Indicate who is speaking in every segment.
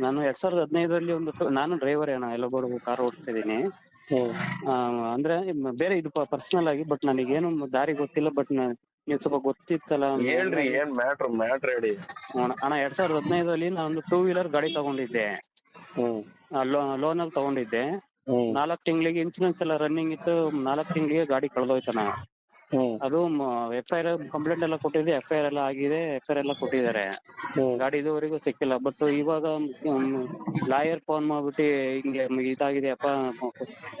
Speaker 1: ನಾನು ಎರಡ್ ಸಾವಿರದ ಹದಿನೈದರಲ್ಲಿ ಒಂದು ಟು- ನಾನು ಡ್ರೈವರ್ ಅಣ್ಣ ಎಲ್ಲೊಬ್ಬರು ಕಾರ್ ಓಡಿಸ್ತಾ ಇದೀನಿ ಆ, ಅಂದ್ರೆ ಮ್- ಬೇರೆ ಇದು ಪರ್ಸನಲ್ ಆಗಿ ಬಟ್ ನನಗೇನು ದಾರಿ ಗೊತ್ತಿಲ್ಲ ಬಟ್ ನೀವು ಸ್ವಲ್ಪ ಗೊತ್ತಿತ್ತಲ್ಲ
Speaker 2: ಹೇಳ್ರಿ ಏನ್ ಮ್ಯಾಟ್ರ್ ಮ್ಯಾಟ್ರ್ ಹೇಳಿ.
Speaker 1: ಅಣ್ಣ ಅಣ್ಣ ಎರಡ್ ಸಾವಿರದ ಹದಿನೈದರಲ್ಲಿ ನಾನು ಒಂದು ಟೂ ವೀಲರ್ ಗಾಡಿ ತಗೊಂಡಿದ್ದೆ.
Speaker 2: ಹ್ಮ್.
Speaker 1: ಲೋನ್ ಅಲ್ಲಿ ತಗೊಂಡಿದ್ದೆ.
Speaker 2: ಹ್ಮ್.
Speaker 1: ನಾಲ್ಕು ತಿಂಗಳಿಗೆ ಇನ್ಸೂರೆನ್ಸ್ ಎಲ್ಲ ರನ್ನಿಂಗ್ ಇತ್ತು ನಾಲ್ಕು ತಿಂಗಳಿಗೆ ಗಾಡಿ ಕಳೆದೋಯ್ತಣ್ಣ.
Speaker 2: ಹ್ಮ್
Speaker 1: ಅದು ಎಫ್ ಐ ಆರ್ ಕಂಪ್ಲೇಂಟ್ ಎಲ್ಲ ಕೊಟ್ಟಿದ್ದೆ ಎಫ್ ಐ ಆರ್ ಎಲ್ಲ ಆಗಿದೆ ಎಫ್ ಐ ಆರ್ ಎಲ್ಲ ಕೊಟ್ಟಿದ್ದಾರೆ ಗಾಡಿ ಇದುವರೆಗೂ ಸಿಕ್ಕಿಲ್ಲ ಬಟ್ ಇವಾಗ ಲಾಯರ್ ಫೋನ್ ಮಾಡ್ಬಿಟ್ಟು ಹಿಂಗೆ ಇದಾಗಿದೆ ಇದಾಗಿದೆಯಪ್ಪ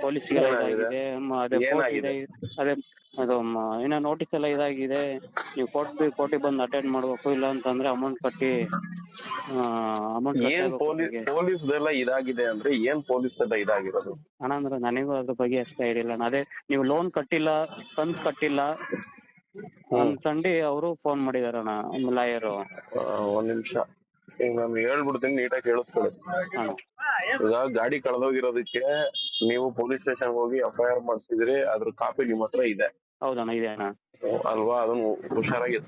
Speaker 1: ಪೊಲೀಸ್ಗೆ
Speaker 2: ಏನಾಗಿದೆ?
Speaker 1: ಇದಾಗಿದೆ ಮ- ಅದೇ
Speaker 2: ಏನಾಗಿದೆ?
Speaker 1: ಇದೆ ಅದೇ ಅದು ಏನೋ ನೋಟಿಸ್ ಎಲ್ಲ ಇದಾಗಿದೆ. ನೀವು ಕೋರ್ಟ್ ಕೋರ್ಟಿಗೆ ಬಂದು ಅಟೆಂಡ್ ಮಾಡಬೇಕು ಇಲ್ಲ ಅಂತಂದ್ರೆ ಅಮೌಂಟ್ ಕಟ್ಟಿ ಅಮೌಂಟ್
Speaker 2: ಏನ್ ಪೊಲೀಸ್ ಪೊಲೀಸ್ದೆಲ್ಲ ಇದಾಗಿದೆ ಅಂದ್ರೆ ಏನ್ ಪೊಲೀಸ್ ಎಲ್ಲ ಇದಾಗಿರೋದು
Speaker 1: ಅಂದ್ರೆ ನನಗೂ ಅದ್ರ ಬಗ್ಗೆ ಅಷ್ಟೇ ಐಡಿಯಾ ಇಲ್ಲ ಅದೇ ನೀವು ಲೋನ್ ಕಟ್ಟಿಲ್ಲ ಕಂತ್ ಕಟ್ಟಿಲ್ಲ. ಅಂತಂಡಿ ಅವರು ಫೋನ್ ಮಾಡಿದಾರೆ ಅಣ್ಣ ಲಾಯರು
Speaker 2: ಒಂದ್ ನಿಮಿಷ. ಈಗ ನಾನು ಹೇಳ್ಬಿಡ್ತೀನಿ ನೀಟಾಗಿ ಕೇಳಿಸ್ಕೊಳ್ಳಿ. ಈಗ ಗಾಡಿ ಕಳೆದೋಗಿರೋದಕ್ಕೆ ನೀವು ಪೊಲೀಸ್ ಸ್ಟೇಷನ್ ಹೋಗಿ ಎಫ್ ಐ ಆರ್ ಮಾಡಿಸಿದ್ರಿ ಅದ್ರ ಕಾಪಿ ನಿಮ್ಮ ಹತ್ರ ಇದೆ.
Speaker 1: ಹೌದಣ್ಣ ಇದೆ ಅಣ್ಣ.
Speaker 2: ಅಲ್ವಾ? ಅದನ್ನ ಹುಷಾರಾಗಿ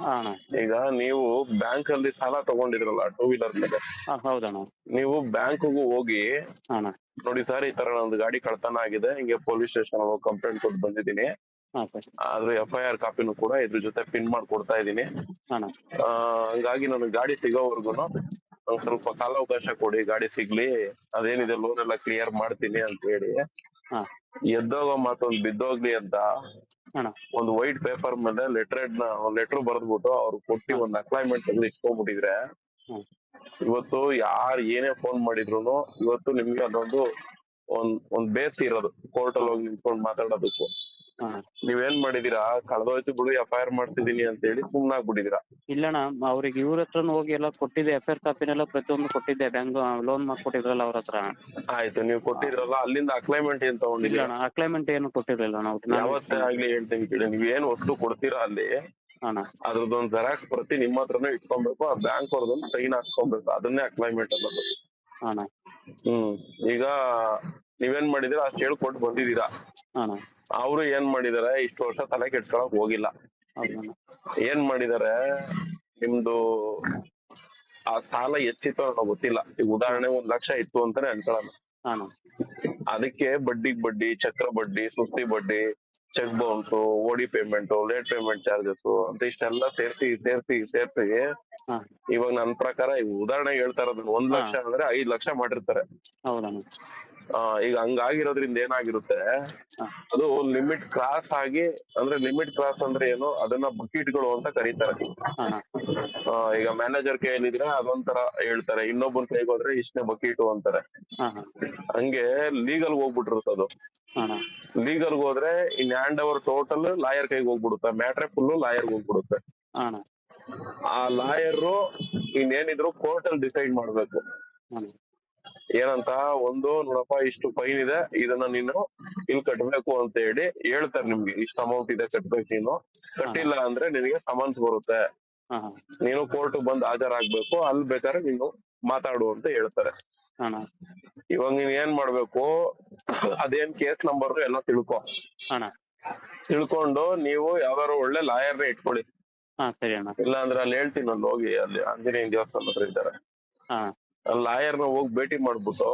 Speaker 1: ಹಾ ಅಣ್ಣ.
Speaker 2: ಈಗ ನೀವು ಬ್ಯಾಂಕ್ ಅಲ್ಲಿ ಸಾಲ ತಗೊಂಡಿದ್ರಲ್ಲ ಟೂ ವೀಲರ್ ಮೇಲೆ.
Speaker 1: ಹಾ ಹೌದಣ್ಣ.
Speaker 2: ನೀವು ಬ್ಯಾಂಕ್ಗೂ ಹೋಗಿ
Speaker 1: ಹಾ ಅಣ್ಣ.
Speaker 2: ನೋಡಿ ಸರ್ ಈ ತರ ಒಂದು ಗಾಡಿ ಕಳ್ತನ ಆಗಿದೆ ಹಿಂಗೆ ಪೊಲೀಸ್ ಸ್ಟೇಷನ್ ಹೋಗಿ ಕಂಪ್ಲೇಂಟ್ ಕೊಟ್ಟು ಬಂದಿದ್ದೀನಿ.
Speaker 1: ಹಾ ಸರ್.
Speaker 2: ಆದ್ರೆ ಎಫ್ ಐ ಆರ್ ಕಾಪಿನು ಕೂಡ ಇದ್ರ ಜೊತೆ ಪಿನ್ ಮಾಡಿ ಕೊಡ್ತಾ ಇದ್ದೀನಿ.
Speaker 1: ಅಣ್ಣ.
Speaker 2: ಆ, ಹಂಗಾಗಿ ನನಗೆ ಗಾಡಿ ಸಿಗೋವರ್ಗು ಸ್ವಲ್ಪ ಕಾಲಾವಕಾಶ ಕೊಡಿ ಗಾಡಿ ಸಿಗ್ಲಿ ಅದೇನಿದೆ ಲೋನ್ ಎಲ್ಲ ಕ್ಲಿಯರ್ ಮಾಡ್ತೀನಿ ಅಂತ ಹೇಳಿ
Speaker 1: ಹಾ.
Speaker 2: ಎದ್ದೋಗೋ ಮಾತೊಂದು ಬಿದ್ದೋಗ್ಲಿ ಅಂತ
Speaker 1: ಅಣ್ಣ.
Speaker 2: ಒಂದು ವೈಟ್ ಪೇಪರ್ ಮೇಲೆ ಲೆಟರ್ನ ಒಂದ್ ಲೆಟರ್ ಬರೆದ್ಬಿಟ್ಟು ಅವ್ರು ಕೊಟ್ಟಿ ಒಂದ್ ಅಕ್ಲೈಮೆಂಟ್ ತೆಗೆದು ಇಟ್ಕೊಂಡ್ಬಿಟ್ಟಿದ್ರೆ
Speaker 1: ಹ್ಮ್
Speaker 2: ಇವತ್ತು ಯಾರು ಏನೇ ಫೋನ್ ಮಾಡಿದ್ರು ಇವತ್ತು ನಿಮ್ಗೆ ಅದೊಂದು ಒಂದ್ ಒಂದ್ ಬೇಸ್ ಇರೋದು ಕೋರ್ಟ್ ಅಲ್ಲಿ ಹೋಗಿ ನಿಂತ್ಕೊಂಡು ಮಾತಾಡೋದಕ್ಕೂ. ನೀವೇನ್ ಮಾಡಿದೀರಾ? ಕಳೆದೋಯ್ತು ಬಿಡು ಎಫ್ ಐ ಆರ್ ಮಾಡ್ಸಿದೀನಿ ಅಂತ ಹೇಳಿ ಸುಮ್ನಾಗ್ಬಿಟ್ಟಿದೀರಾ?
Speaker 1: ಇಲ್ಲಣ್ಣ ಅವ್ರಿಗೆ ಇವ್ರ ಹತ್ರನು ಹೋಗಿ ಎಲ್ಲ ಕೊಟ್ಟಿದ್ದೆ ಎಫ್ ಐ ಆರ್ ಕಾಪಿನೆಲ್ಲ ಪ್ರತಿಯೊಂದು ಕೊಟ್ಟಿದ್ದೆ ಬ್ಯಾಂಕ್ ಲೋನ್ ಮಾಡ್ಕೊಟ್ಟಿದ್ರಲ್ಲ ಅವ್ರ ಹತ್ರ.
Speaker 2: ಆಯ್ತು ನೀವು ಕೊಟ್ಟಿದ್ರಲ್ಲ ಅಲ್ಲಿಂದ ಅಕ್ಲೈಮೆಂಟ್ ಏನ್
Speaker 1: ಇಲ್ಲ
Speaker 2: ತಗೊಂಡಿದ್ದೀರಾ?
Speaker 1: ಅಣ್ಣ ಅಕ್ಲೈಮೆಂಟ್ ಏನು ಕೊಟ್ಟಿರಲಿಲ್ಲ ನಾವು.
Speaker 2: ಯಾವತ್ತೇ ಆಗ್ಲಿ ಹೇಳ್ತೀನಿ ಕೇಳಿ ನೀವ್ ಏನ್ ವಸ್ತು ಕೊಡ್ತೀರಾ ಅಲ್ಲಿ?
Speaker 1: ಅಣ್ಣ.
Speaker 2: ಅದ್ರದ್ದೊಂದ್ ಜೆರಾಕ್ಸ್ ಪ್ರತಿ ನಿಮ್ಮ ಹತ್ರನೇ ಇಟ್ಕೊಬೇಕು ಆ ಬ್ಯಾಂಕ್ ಅವ್ರದೊಂದು ಸೈನ್ ಹಾಕ್ಸ್ಕೊಬೇಕು ಅದನ್ನೇ ಅಕ್ಲೈಮೆಂಟ್ ಅನ್ನೋದು.
Speaker 1: ಅಣ್ಣ.
Speaker 2: ಹ್ಮ್ ಈಗ ನೀವೇನ್ ಮಾಡಿದೀರಾ ಅಷ್ಟ್ ಹೇಳ್ಕೊಟ್ಟು ಬಂದಿದೀರಾ
Speaker 1: ಅಣ್ಣ.
Speaker 2: ಅವರು ಏನ್ ಮಾಡಿದಾರೆ ಇಷ್ಟು ವರ್ಷ ತಲೆ ಕೆಡ್ಸ್ಕೊಳಕ್ ಹೋಗಿಲ್ಲ. ಏನ್ ಮಾಡಿದಾರೆ ನಿಮ್ದು ಆ ಸಾಲ ಎಷ್ಟಿತ್ತು ಅನ್ನೋ ಗೊತ್ತಿಲ್ಲ. ಈಗ ಉದಾಹರಣೆ ಒಂದ್ ಲಕ್ಷ ಇತ್ತು ಅಂತಾನೆ ಅನ್ಕೊಳ್ಳೋಣ.
Speaker 1: ಅಣ್ಣ
Speaker 2: ಅದಕ್ಕೆ ಬಡ್ಡಿಗ್ ಬಡ್ಡಿ ಚಕ್ರ ಬಡ್ಡಿ ಸುಸ್ತಿ ಬಡ್ಡಿ cheque bounce O D payment late payment charges ಅಂತ ಇಷ್ಟೆಲ್ಲ ಸೇರ್ಸಿ ಸೇರ್ಸಿ ಸೇರ್ಸಿ ಇವಾಗ ನನ್ ಪ್ರಕಾರ ಈಗ ಉದಾಹರಣೆ ಹೇಳ್ತಾ ಇರೋದು ಒಂದ್ ಲಕ್ಷ ಅಂದ್ರೆ ಐದ್ ಲಕ್ಷ ಮಾಡಿರ್ತಾರೆ. ಈಗ ಹಂಗಾಗಿರೋದ್ರಿಂದ ಏನಾಗಿರುತ್ತೆ? ಅದು ಲಿಮಿಟ್ ಕ್ರಾಸ್ ಆಗಿ ಅಂದ್ರೆ ಲಿಮಿಟ್ ಕ್ರಾಸ್ ಅಂದ್ರೆ ಏನು? ಅದನ್ನ ಬಕೀಟ್ಗಳು ಅಂತ ಕರೀತಾರೆ. ಈಗ ಮ್ಯಾನೇಜರ್ ಕೈಯಲ್ಲಿದ್ರೆ ಅದೊಂಥರ ಹೇಳ್ತಾರೆ. ಇನ್ನೊಬ್ಬನ ಕೈಗೆ ಹೋದ್ರೆ ಇಷ್ಟನೇ ಬಕೀಟು ಅಂತಾರೆ. ಹಂಗೆ ಲೀಗಲ್ ಹೋಗ್ಬಿಟ್ಟಿರುತ್ತೆ ಅದು. ಲೀಗಲ್ ಹೋದ್ರೆ in hand over total lawyer ಕೈಗೆ ಹೋಗ್ಬಿಡುತ್ತೆ. ಮ್ಯಾಟ್ರೆ ಫುಲ್ ಲಾಯರ್ ಹೋಗ್ಬಿಡುತ್ತೆ. ಆ ಲಾಯರ್ ಇನ್ನೇನಿದ್ರು ಕೋರ್ಟ್ ಅಲ್ಲಿ ಡಿಸೈಡ್ ಮಾಡ್ಬೇಕು. ಏನಂತ ಒಂದು ನೋಡಪ್ಪ ಇಷ್ಟು ಫೈನ್ ಇದೆ ಇದನ್ನ ನೀನು ಇಲ್ಲಿ ಕಟ್ಬೇಕು ಅಂತ ಹೇಳಿ ಹೇಳ್ತಾರೆ ನಿಮ್ಗೆ. ಇಷ್ಟು ಅಮೌಂಟ್ ಇದೆ ಕಟ್ಬೇಕು ನೀನು. ಕಟ್ಟಿಲ್ಲ ಅಂದ್ರೆ ನಿನಗೆ ಸಮನ್ಸ್ ಬರುತ್ತೆ. ನೀನು ಕೋರ್ಟ್ ಬಂದು ಹಾಜರಾಗ್ಬೇಕು. ಅಲ್ಲಿ ಬೇಕಾದ್ರೆ ನೀನು ಮಾತಾಡು ಅಂತ ಹೇಳ್ತಾರೆ. ಇವಾಗ ನೀನ್ ಏನ್ ಮಾಡ್ಬೇಕು ಅದೇನ್ ಕೇಸ್ ನಂಬರ್ ಎಲ್ಲ ತಿಳ್ಕೊ. ತಿಳ್ಕೊಂಡು ನೀವು ಯಾವ್ದಾರು ಒಳ್ಳೆ ಲಾಯರ್ ಇಟ್ಕೊಳ್ಳಿ. ಇಲ್ಲ ಅಂದ್ರೆ ಅಲ್ಲಿ ಹೇಳ್ತೀನಿ ಅಲ್ಲಿ ಹೋಗಿ ಅಲ್ಲಿ ಆಂಜನೇಯ ದೇವಸ್ಥಾನ ಹತ್ರ ಇದ್ದಾರೆ. ಲಾಯರ್ನ ಹೋಗಿ ಭೇಟಿ ಮಾಡ್ಬಿಟ್ಟು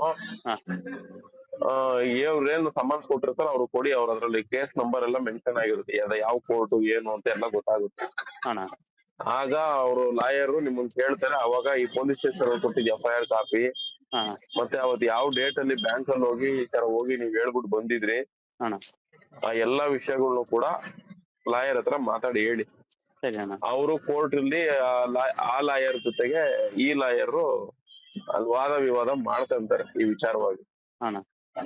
Speaker 2: ಇವ್ರೇನು ಸಮನ್ಸ್ ಕೊಟ್ಟಿರ್ತಾರ ಅವ್ರು ಕೊಡಿ ಅವ್ರ ಅದ್ರಲ್ಲಿ ಕೇಸ್ ನಂಬರ್ ಎಲ್ಲ ಮೆನ್ಷನ್ ಆಗಿರುತ್ತೆ ಅದ ಯಾವ ಕೋರ್ಟ್ ಏನು ಅಂತ ಎಲ್ಲ ಗೊತ್ತಾಗುತ್ತೆ. ಆಗ ಅವರು ಲಾಯರ್ ನಿಮ್ಮನ್ನ ಕೇಳ್ತಾರೆ ಅವಾಗ ಈ ಪೊಲೀಸ್ ಸ್ಟೇಷನ್ ಕೊಟ್ಟಿದ್ದ ಎಫ್ ಐ ಆರ್ ಕಾಪಿ ಮತ್ತೆ ಅವತ್ತು ಯಾವ ಡೇಟ್ ಅಲ್ಲಿ ಬ್ಯಾಂಕ್ ಅಲ್ಲಿ ಹೋಗಿ ಈ ತರ ಹೋಗಿ ನೀವ್ ಹೇಳ್ಬಿಟ್ಟು ಬಂದಿದ್ರಿ. ಆ ಎಲ್ಲಾ ವಿಷಯಗಳ್ನು ಕೂಡ ಲಾಯರ್ ಹತ್ರ ಮಾತಾಡಿ ಹೇಳಿ.
Speaker 1: ಅಣ್ಣ.
Speaker 2: ಅವರು ಕೋರ್ಟ್ ಅಲ್ಲಿ ಆ ಲಾಯರ್ ಜೊತೆಗೆ ಈ ಲಾಯರ್ ಅಲ್ಲಿ ವಾದ ವಿವಾದ ಮಾಡ್ತಂತಾರೆ ಈ ವಿಚಾರವಾಗಿ.
Speaker 1: ಅಣ್ಣ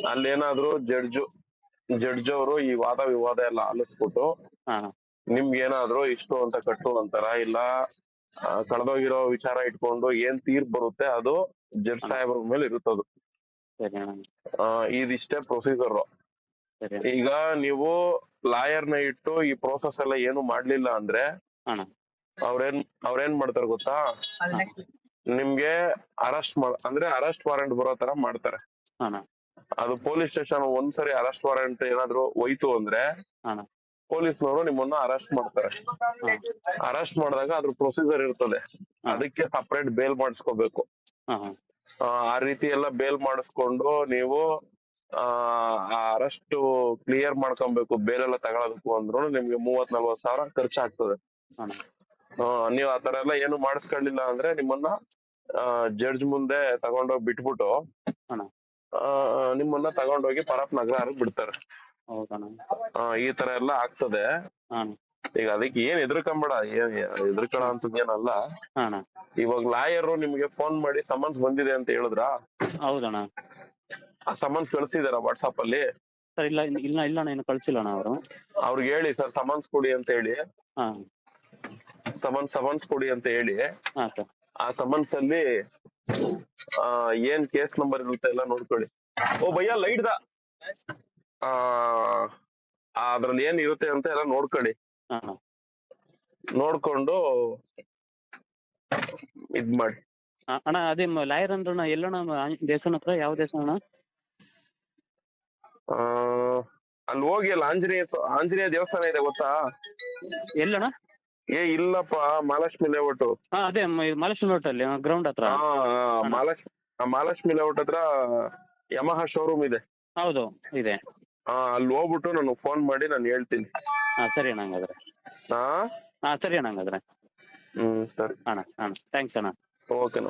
Speaker 2: ಅಲ್ಲೇನಾದ್ರೂ ಜಡ್ಜ್ ಜಡ್ಜ್ ಅವರು ಈ ವಾದ ವಿವಾದ ಎಲ್ಲ ಆಲಿಸ್ಬಿಟ್ಟು
Speaker 1: ನಿಮ್ಗೇನಾದ್ರು
Speaker 2: ನಿಮ್ಗೆ ಏನಾದ್ರು ಇಷ್ಟು ಅಂತ ಕಟ್ಟು ಅಂತಾರ? ಇಲ್ಲ ಕಳೆದೋಗಿರೋ ವಿಚಾರ ಇಟ್ಕೊಂಡು ಏನ್ ತೀರ್ಪು ಬರುತ್ತೆ ಅದು ಜಡ್ಜ್ ಸಾಹೇಬ್ರ ಮೇಲೆ ಇರುತ್ತದು.
Speaker 1: ಸರಿ ಅಣ್ಣ.
Speaker 2: ಆ, ಇದಿಷ್ಟೇ ಪ್ರೊಸೀಜರ್ ಈಗ ನೀವು ಲಾಯರ್ನ ಇಟ್ಟು ಈ ಪ್ರೋಸೆಸ್ ಎಲ್ಲ ಏನು ಮಾಡ್ಲಿಲ್ಲ ಅಂದ್ರೆ
Speaker 1: ಅಣ್ಣ.
Speaker 2: ಅವ್ರೇನ್ ಅವ್ರೇನ್ ಮಾಡ್ತಾರೆ ಗೊತ್ತಾ? ನಿಮ್ಗೆ ಅರೆಸ್ಟ್ ಮಾಡ ಅಂದ್ರೆ ಅರೆಸ್ಟ್ ವಾರೆಂಟ್ ಬರೋ ತರ ಮಾಡ್ತಾರೆ.
Speaker 1: ಅಣ್ಣ
Speaker 2: ಅದು ಪೊಲೀಸ್ ಸ್ಟೇಷನ್ ಒಂದ್ಸರಿ ಅರೆಸ್ಟ್ ವಾರೆಂಟ್ ಏನಾದ್ರು ಹೋಯ್ತು ಅಂದ್ರೆ
Speaker 1: ಅಣ್ಣ
Speaker 2: ಪೊಲೀಸ್ನವರು ನಿಮ್ಮನ್ನ ಅರೆಸ್ಟ್ ಮಾಡ್ತಾರೆ. ಅರೆಸ್ಟ್ ಮಾಡಿದಾಗ ಅದ್ರ ಪ್ರೊಸೀಜರ್ ಇರ್ತದೆ. ಅದಕ್ಕೆ ಸಪರೇಟ್ ಬೇಲ್ ಮಾಡಿಸ್ಕೋಬೇಕು. ಆ, ಆ ರೀತಿ ಎಲ್ಲ ಬೇಲ್ ಮಾಡಿಸ್ಕೊಂಡು ನೀವು ಆ ಅರೆಸ್ಟ್ ಕ್ಲಿಯರ್ ಮಾಡ್ಕೊಬೇಕು. ಬೇಲ್ ಎಲ್ಲ ತಗೊಳೋದಕ್ಕೂ ಅಂದ್ರು ನಿಮ್ಗೆ ಮೂವತ್ ನಲ್ವತ್ ಸಾವಿರ ಖರ್ಚಾಗ್ತದೆ. ನೀವ್ ಆತರ ತರ ಎಲ್ಲ ಏನು ಮಾಡಿಸ್ಕೊಳ್ಳಿಲ್ಲ ಅಂದ್ರೆ ನಿಮ್ಮನ್ನ ಜಡ್ಜ್ ಮುಂದೆ ತಗೊಂಡೋಗಿ ಬಿಟ್ಬಿಟ್ಟು ನಿಮ್ಮನ್ನ ತಗೊಂಡೋಗಿ ಪರಪ್ ನಗರ ಬಿಡ್ತಾರೆ. ಈ ತರ ಎಲ್ಲ ಆಗ್ತದೆ. ಈಗ ಅದಕ್ಕೆ ಏನ್ ಎದ್ರಕಂಬೇಡ ಏನ್
Speaker 1: ಎದ್ರಕಣ ಅಂತದೇನಲ್ಲ
Speaker 2: ಇವಾಗ ಲಾಯರ್ ನಿಮ್ಗೆ ಫೋನ್ ಮಾಡಿ ಸಮನ್ಸ್ ಬಂದಿದೆ ಅಂತ ಹೇಳಿದ್ರ?
Speaker 1: ಹೌದಣ್ಣ.
Speaker 2: ಆ ಸಮನ್ಸ್ ಕಳ್ಸಿದಾರ ವಾಟ್ಸಾಪ್ ಅಲ್ಲಿ?
Speaker 1: ಸರ್ ಇಲ್ಲ ಇಲ್ಲ ಇಲ್ಲ ಅಣ್ಣ ಇನ್ನು ಕಳ್ಸಿಲ್ಲ ಅಣ್ಣ ಅವರು.
Speaker 2: ಅವ್ರಿಗೆ ಹೇಳಿ ಸರ್ ಸಮನ್ಸ್ ಕೊಡಿ ಅಂತ ಹೇಳಿ.
Speaker 1: ಹಾ
Speaker 2: ಸಮನ್ಸ್ ಕೊಡಿ ಅಂತ ಹೇಳಿ
Speaker 1: ಹಾ ಸರ್
Speaker 2: ಆ ಸಮನ್ಸ್ ಅಲ್ಲಿ ಆ, ಏನ್ ಕೇಸ್ ನಂಬರ್ ಇರುತ್ತೆ ಎಲ್ಲ ನೋಡ್ಕೊಳ್ಳಿ. ಓ ಭಯ್ಯ ಲೈಟ್ ದ. ಆ ಅದ್ರಲ್ಲಿ ಏನ್ ಇರುತ್ತೆ ಅಂತ ಎಲ್ಲ ನೋಡ್ಕೊಳ್ಳಿ.
Speaker 1: ಹಾ
Speaker 2: ನೋಡ್ಕೊಂಡು ಇದ್ ಮಾಡಿ.
Speaker 1: ಆ, ಅಣ್ಣ ಅದೇ ಲಾಯರ್ ಅಂದ್ರಣ್ಣ ಎಲ್ಲಣ್ಣ ದೇವಸ್ಥಾನ ಹತ್ರ ಯಾವ ದೇವಸ್ಥಾನ ಅಣ್ಣ?
Speaker 2: ಆ, ಅಲ್ಲಿ ಹೋಗಿ ಅಲ್ಲಿ ಆಂಜನೇಯ ಸ್ವ- ಆಂಜನೇಯ ದೇವಸ್ಥಾನ ಇದೆ ಗೊತ್ತಾ?
Speaker 1: ಎಲ್ಲಣ್ಣ?
Speaker 2: ಏ ಇಲ್ಲಪ್ಪ ಮಹಾಲಕ್ಷ್ಮಿ ಲೇಔಟ್.
Speaker 1: ಹಾ ಅದೇ ಲೇಔಟ್ ಅಲ್ಲಿ ಗ್ರೌಂಡ್ ಹತ್ರ.
Speaker 2: ಮಹಾಲಕ್ಷ್ಮಿ ಮಹಾಲಕ್ಷ್ಮಿ ಲೇಔಟ್ ಹತ್ರ ಯಮಹ ಶೋರೂಮ್ ಇದೆ.
Speaker 1: ಹೌದು ಇದೆ.
Speaker 2: ಅಲ್ಲಿ ಹೋಗ್ಬಿಟ್ಟು ನಾನು ಫೋನ್ ಮಾಡಿ ನಾನು ಹೇಳ್ತೀನಿ.
Speaker 1: ಹಾ ಸರಿ ಅಣ್ಣ ಹಂಗಾದ್ರೆ.
Speaker 2: ಹಾ?
Speaker 1: ಹಾ ಸರಿ ಅಣ್ಣ ಹಂಗಾದ್ರೆ.
Speaker 2: ಹ್ಮ್ ಸರಿ.
Speaker 1: ಅಣ್ಣ ಅಣ್ಣ ಥ್ಯಾಂಕ್ಸ್ ಅಣ್ಣ. ಓಕೆ